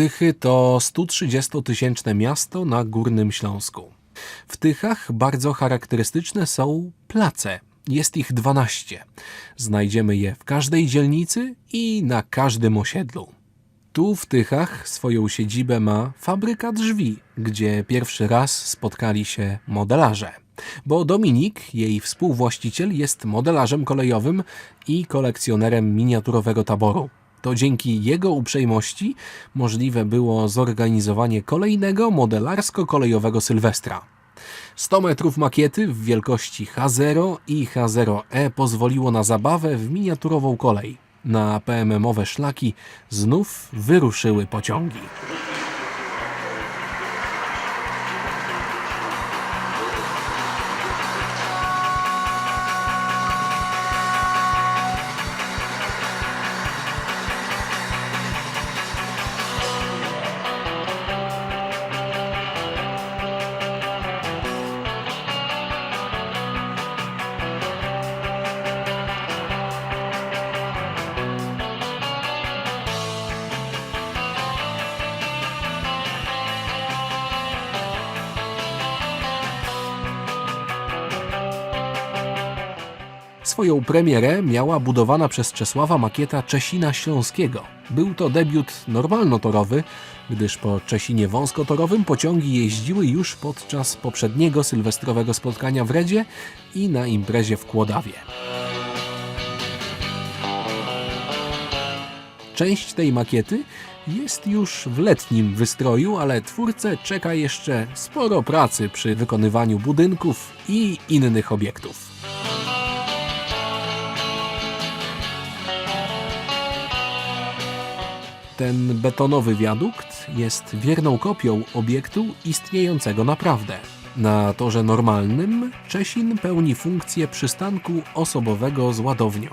Tychy to 130-tysięczne miasto na Górnym Śląsku. W Tychach bardzo charakterystyczne są place. Jest ich 12. Znajdziemy je w każdej dzielnicy i na każdym osiedlu. Tu w Tychach swoją siedzibę ma fabryka drzwi, gdzie pierwszy raz spotkali się modelarze. Bo Dominik, jej współwłaściciel, jest modelarzem kolejowym i kolekcjonerem miniaturowego taboru. To dzięki jego uprzejmości możliwe było zorganizowanie kolejnego modelarsko-kolejowego Sylwestra. 100 metrów makiety w wielkości H0 i H0E pozwoliło na zabawę w miniaturową kolej. Na PMM-owe szlaki znów wyruszyły pociągi. Swoją premierę miała budowana przez Czesława makieta Czesina Śląskiego. Był to debiut normalnotorowy, gdyż po Czesinie wąskotorowym pociągi jeździły już podczas poprzedniego sylwestrowego spotkania w Redzie i na imprezie w Kłodawie. Część tej makiety jest już w letnim wystroju, ale twórcę czeka jeszcze sporo pracy przy wykonywaniu budynków i innych obiektów. Ten betonowy wiadukt jest wierną kopią obiektu istniejącego naprawdę. Na torze normalnym Czesin pełni funkcję przystanku osobowego z ładownią.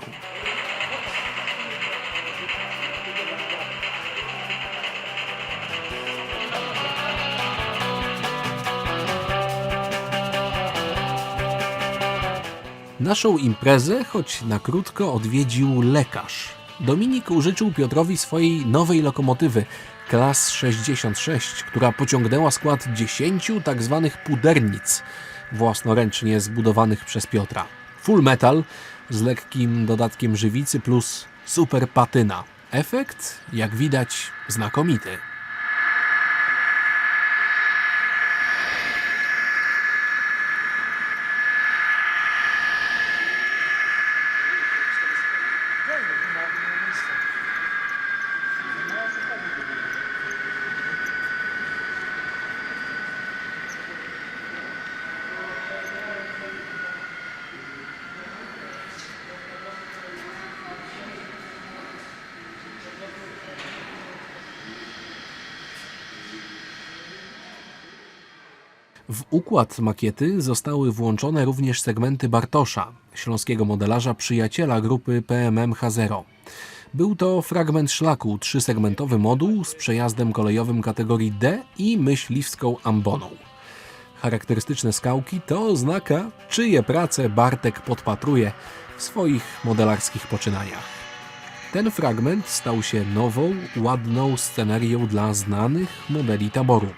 Naszą imprezę, choć na krótko, odwiedził lekarz. Dominik użyczył Piotrowi swojej nowej lokomotywy Klas 66, która pociągnęła skład 10 tak zwanych pudernic, własnoręcznie zbudowanych przez Piotra. Full metal z lekkim dodatkiem żywicy plus super patyna. Efekt, jak widać, znakomity. W układ makiety zostały włączone również segmenty Bartosza, śląskiego modelarza przyjaciela grupy PMM H0. Był to fragment szlaku, trzysegmentowy moduł z przejazdem kolejowym kategorii D i myśliwską amboną. Charakterystyczne skałki to oznaka, czyje prace Bartek podpatruje w swoich modelarskich poczynaniach. Ten fragment stał się nową, ładną scenerią dla znanych modeli taboru.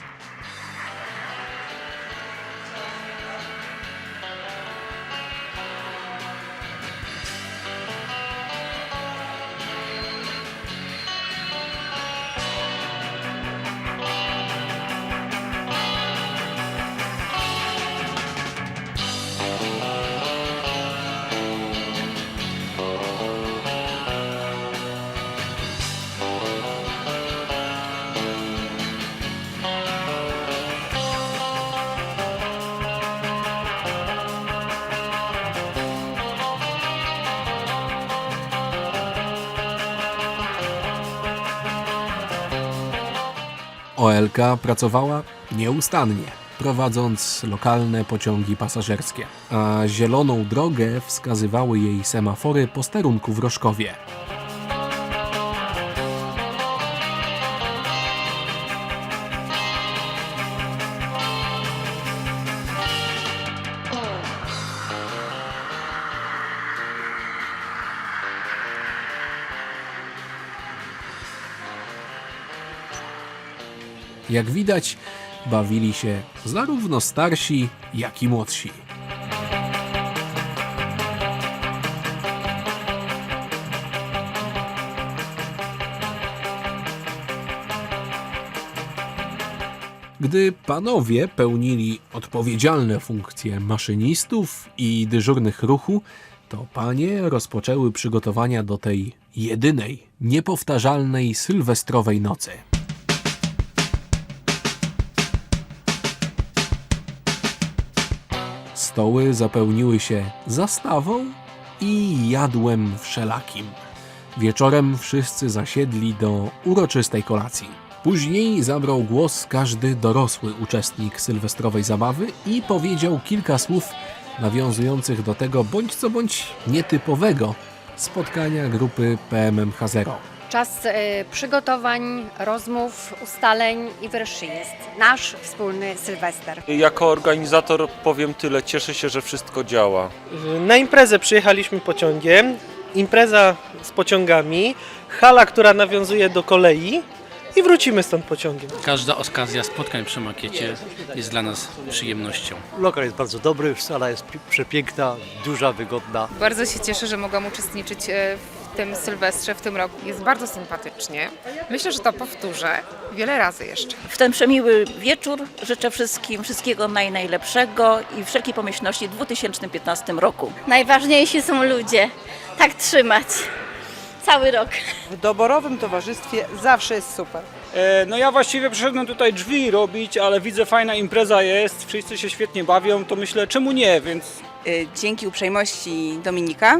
OLK pracowała nieustannie, prowadząc lokalne pociągi pasażerskie, a zieloną drogę wskazywały jej semafory posterunku w Rożkowie. Jak widać, bawili się zarówno starsi, jak i młodsi. Gdy panowie pełnili odpowiedzialne funkcje maszynistów i dyżurnych ruchu, to panie rozpoczęły przygotowania do tej jedynej, niepowtarzalnej sylwestrowej nocy. Stoły zapełniły się zastawą i jadłem wszelakim. Wieczorem wszyscy zasiedli do uroczystej kolacji. Później zabrał głos każdy dorosły uczestnik sylwestrowej zabawy i powiedział kilka słów nawiązujących do tego bądź co bądź nietypowego spotkania grupy PMMH Zero. Czas e, przygotowań, rozmów, ustaleń i wreszcie jest nasz wspólny Sylwester. Jako organizator powiem tyle, cieszę się, że wszystko działa. Na imprezę przyjechaliśmy pociągiem. Impreza z pociągami, hala, która nawiązuje do kolei i wrócimy stąd pociągiem. Każda okazja spotkań przy makiecie jest dla nas przyjemnością. Lokal jest bardzo dobry, sala jest pi- przepiękna, duża, wygodna. Bardzo się cieszę, że mogłam uczestniczyć e, w tym Sylwestrze w tym roku. Jest bardzo sympatycznie. Myślę, że to powtórzę wiele razy jeszcze. W ten przemiły wieczór życzę wszystkim wszystkiego naj, najlepszego i wszelkiej pomyślności w 2015 roku. Najważniejsi są ludzie. Tak trzymać. Cały rok. W doborowym towarzystwie zawsze jest super. E, No ja właściwie przyszedłem tutaj drzwi robić, ale widzę fajna impreza jest, wszyscy się świetnie bawią, to myślę czemu nie, więc Dzięki uprzejmości Dominika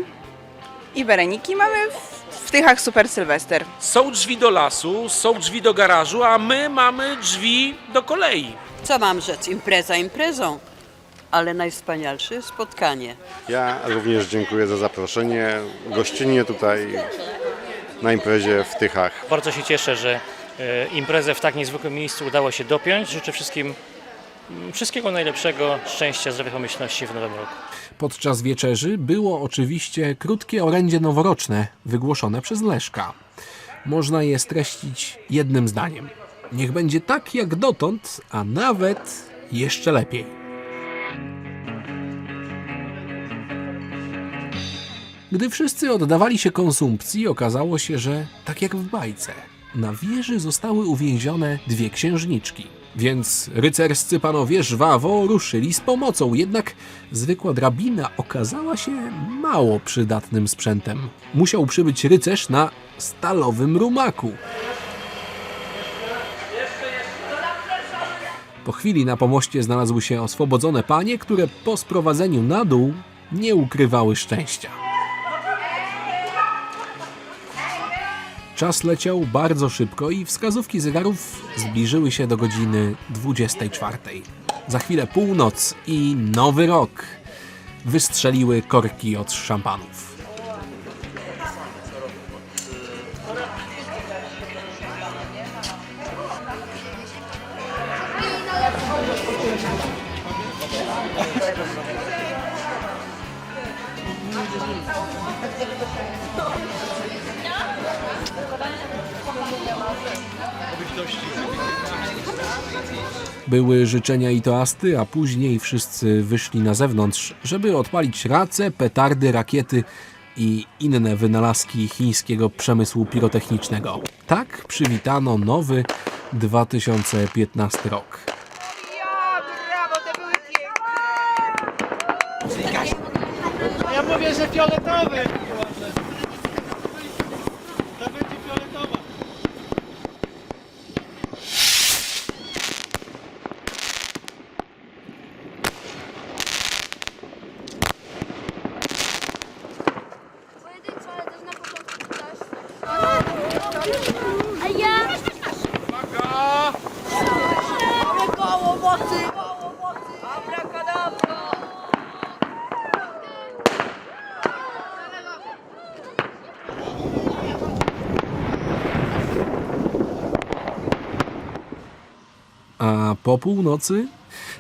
i Bereniki mamy w, w Tychach super Sylwester. Są drzwi do lasu, są drzwi do garażu, a my mamy drzwi do kolei. Co mam rzec? Impreza imprezą, ale najwspanialsze spotkanie. Ja również dziękuję za zaproszenie. Gościnnie tutaj na imprezie w Tychach. Bardzo się cieszę, że e, imprezę w tak niezwykłym miejscu udało się dopiąć. Życzę wszystkim wszystkiego najlepszego, szczęścia, zdrowia, pomyślności w nowym roku. Podczas wieczerzy było oczywiście krótkie orędzie noworoczne wygłoszone przez Leszka. Można je streścić jednym zdaniem. Niech będzie tak jak dotąd, a nawet jeszcze lepiej. Gdy wszyscy oddawali się konsumpcji, okazało się, że tak jak w bajce, na wieży zostały uwięzione dwie księżniczki. Więc rycerscy panowie żwawo ruszyli z pomocą, jednak zwykła drabina okazała się mało przydatnym sprzętem. Musiał przybyć rycerz na stalowym rumaku. Po chwili na pomoście znalazły się oswobodzone panie, które po sprowadzeniu na dół nie ukrywały szczęścia. Czas leciał bardzo szybko i wskazówki zegarów zbliżyły się do godziny 24. Za chwilę północ i nowy rok. Wystrzeliły korki od szampanów. Były życzenia i toasty, a później wszyscy wyszli na zewnątrz, żeby odpalić race, petardy, rakiety i inne wynalazki chińskiego przemysłu pirotechnicznego. Tak przywitano nowy 2015 rok. Ja mówię, że fioletowy! Po północy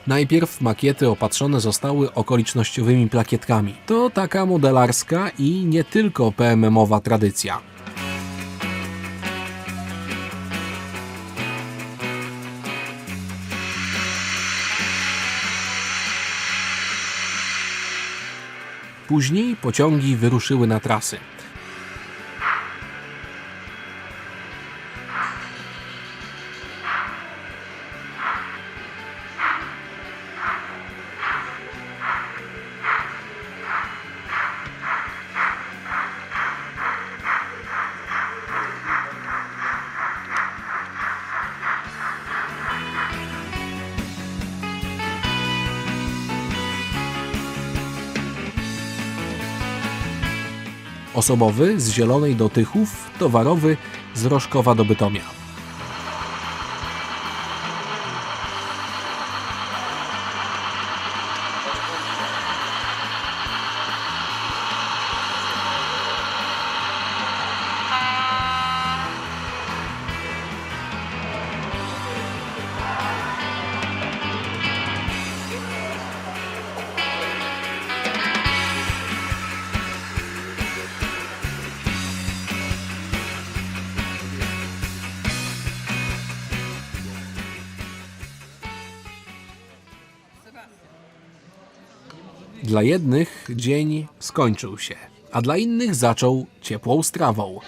Najpierw makiety opatrzone zostały okolicznościowymi plakietkami. To taka modelarska i nie tylko PMM-owa tradycja. Później pociągi wyruszyły na trasy. Osobowy z Zielonej do Tychów, towarowy z Rożkowa do Bytomia. Dla jednych dzień skończył się, a dla innych zaczął ciepłą strawą.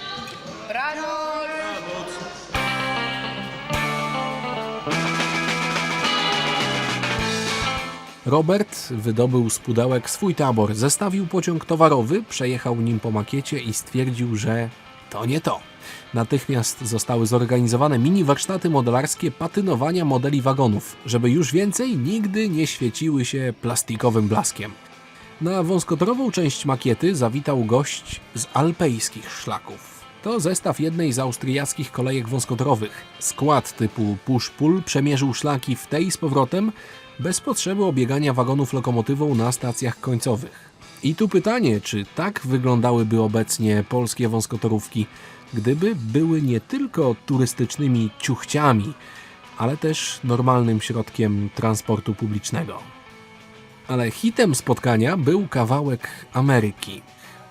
Robert wydobył z pudełek swój tabor, zestawił pociąg towarowy, przejechał nim po makiecie i stwierdził, że to nie to. Natychmiast zostały zorganizowane mini warsztaty modelarskie patynowania modeli wagonów, żeby już więcej nigdy nie świeciły się plastikowym blaskiem. Na wąskotorową część makiety zawitał gość z alpejskich szlaków. To zestaw jednej z austriackich kolejek wąskotorowych. Skład typu push-pull przemierzył szlaki w tej z powrotem, bez potrzeby obiegania wagonów lokomotywą na stacjach końcowych. I tu pytanie, czy tak wyglądałyby obecnie polskie wąskotorówki, gdyby były nie tylko turystycznymi ciuchciami, ale też normalnym środkiem transportu publicznego. Ale hitem spotkania był kawałek Ameryki.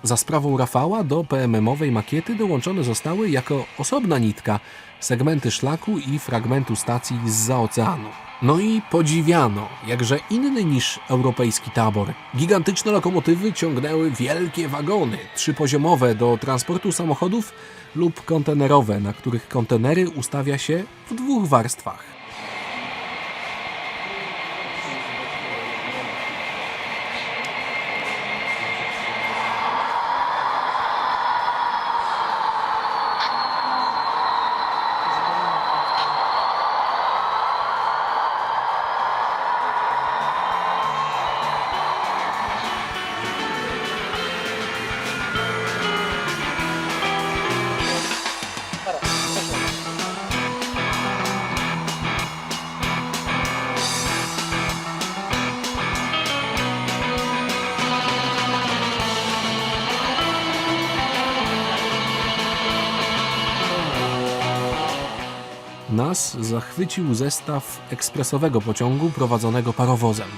Za sprawą Rafała do PMM-owej makiety dołączone zostały jako osobna nitka segmenty szlaku i fragmentu stacji zza oceanu. No i podziwiano, jakże inny niż europejski tabor. Gigantyczne lokomotywy ciągnęły wielkie wagony, trzypoziomowe do transportu samochodów lub kontenerowe, na których kontenery ustawia się w dwóch warstwach. Zachwycił zestaw ekspresowego pociągu prowadzonego parowozem.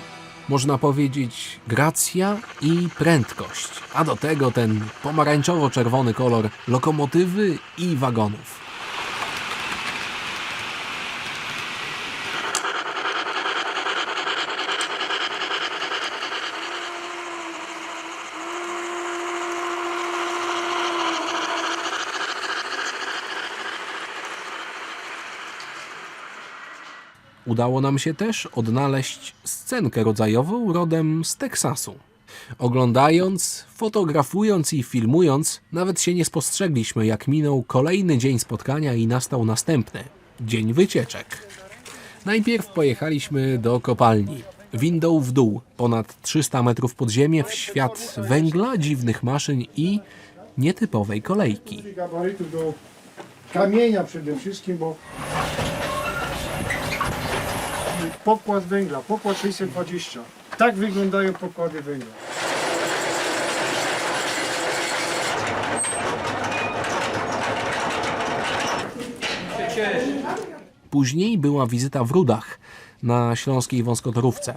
Można powiedzieć gracja i prędkość, a do tego ten pomarańczowo-czerwony kolor lokomotywy i wagonów. Udało nam się też odnaleźć scenkę rodzajową rodem z Teksasu. Oglądając, fotografując i filmując, nawet się nie spostrzegliśmy, jak minął kolejny dzień spotkania i nastał następny dzień wycieczek. Najpierw pojechaliśmy do kopalni. Windą w dół, ponad 300 metrów pod ziemię, w świat węgla, dziwnych maszyn i nietypowej kolejki. gabarytu do kamienia przede wszystkim, bo pokład węgla, pokład 620. Tak wyglądają pokłady węgla. Później była wizyta w Rudach na śląskiej wąskotorówce.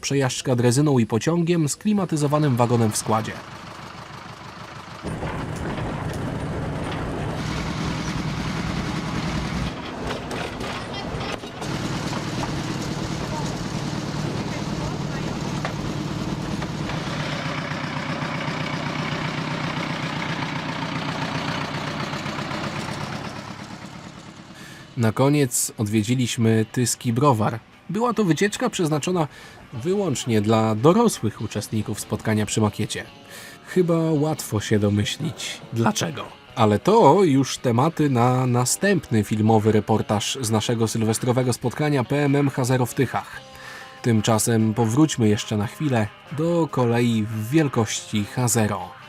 Przejażdżka drezyną i pociągiem z klimatyzowanym wagonem w składzie. Na koniec odwiedziliśmy Tyski Browar. Była to wycieczka przeznaczona wyłącznie dla dorosłych uczestników spotkania przy makiecie. Chyba łatwo się domyślić dlaczego. Ale to już tematy na następny filmowy reportaż z naszego sylwestrowego spotkania PMM Hazero w Tychach. Tymczasem powróćmy jeszcze na chwilę do kolei w wielkości Hazero.